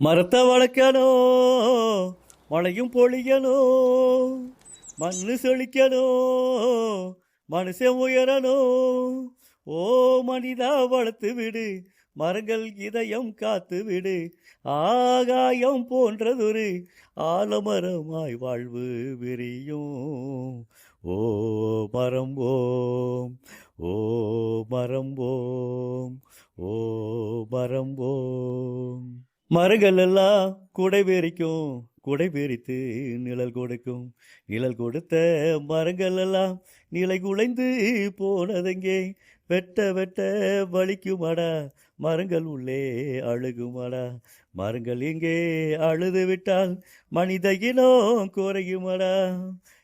மரத்தை வளர்க்கணும் மழையும் பொழியணும் மண்ணு செழிக்கணும் மனுஷன் உயரணும் ஓ மனிதா வளர்த்து விடு மரங்கள் இதயம் காத்து விடு ஆகாயம் போன்றதொரு ஆலமரமாய் வாழ்வு விரியும். ஓ மரம் ஓம் ஓ மரம் ஓம் ஓ மரம் ஓம் மரங்கள் எல்லாம் குடை பேரிக்கும் குடை பேரித்து நிழல் கொடுக்கும். நிழல் கொடுத்த மரங்கள் எல்லாம் நிலை குலைந்து போனதெங்கே? வெட்ட வெட்ட வலிக்குமாடா மரங்கள் உள்ளே அழுகுமாடா. மரங்கள் எங்கே? அழுது விட்டால் மனித இனம் குறையுமாடா.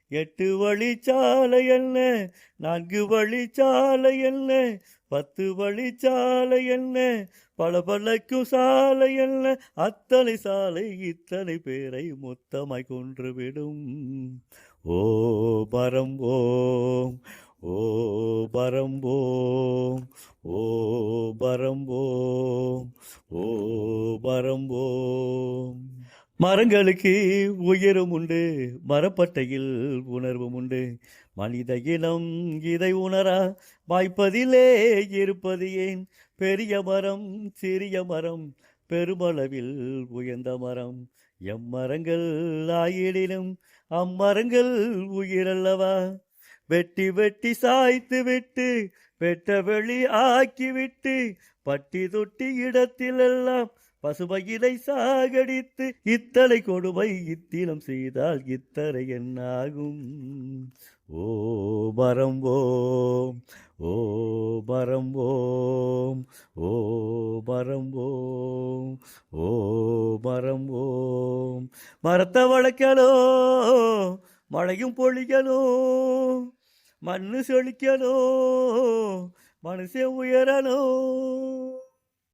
எட்டு வழிச்சாலை என்ன? நான்கு வழிச்சாலை என்ன? பத்து வழிச்சாலை என்ன? பல பலக்கும் சாலை என்ன? அத்தனை சாலை இத்தனை பேரை மொத்தமாய் கொன்றுவிடும் ஓ பரம்போம் ஓம் ஓ பரம்போம் ஓ பரம்போம் ஓ பரம்போம் ஓம் மரங்களுக்கு உயரும் உண்டு மரப்பட்டையில் உணர்வும் உண்டு. மனித இனம் இதை உணரா வாய்ப்பதிலே இருப்பது ஏன்? பெரிய மரம் சிறிய மரம் பெருமளவில் உயர்ந்த மரம். எம்மரங்கள் ஆயிடினும் அம்மரங்கள் உயிரல்லவா? வெட்டி வெட்டி சாய்த்து விட்டு வெட்ட வெளி ஆக்கிவிட்டு பட்டி தொட்டி இடத்திலெல்லாம் பசுமையிலை சாகடித்து இத்தலை கொடுமை இத்தினம் செய்தால் இத்தரை என்னாகும்? ஓ மரம் ஓம் ஓ மரம் ஓம் ஓ மரம் ஓம் ஓ மரம் ஓம். மரத்தை வளர்க்கணும் மழையும் பொழியணும் மண்ணு செழிக்கலோ மனுஷன் உயரலோ.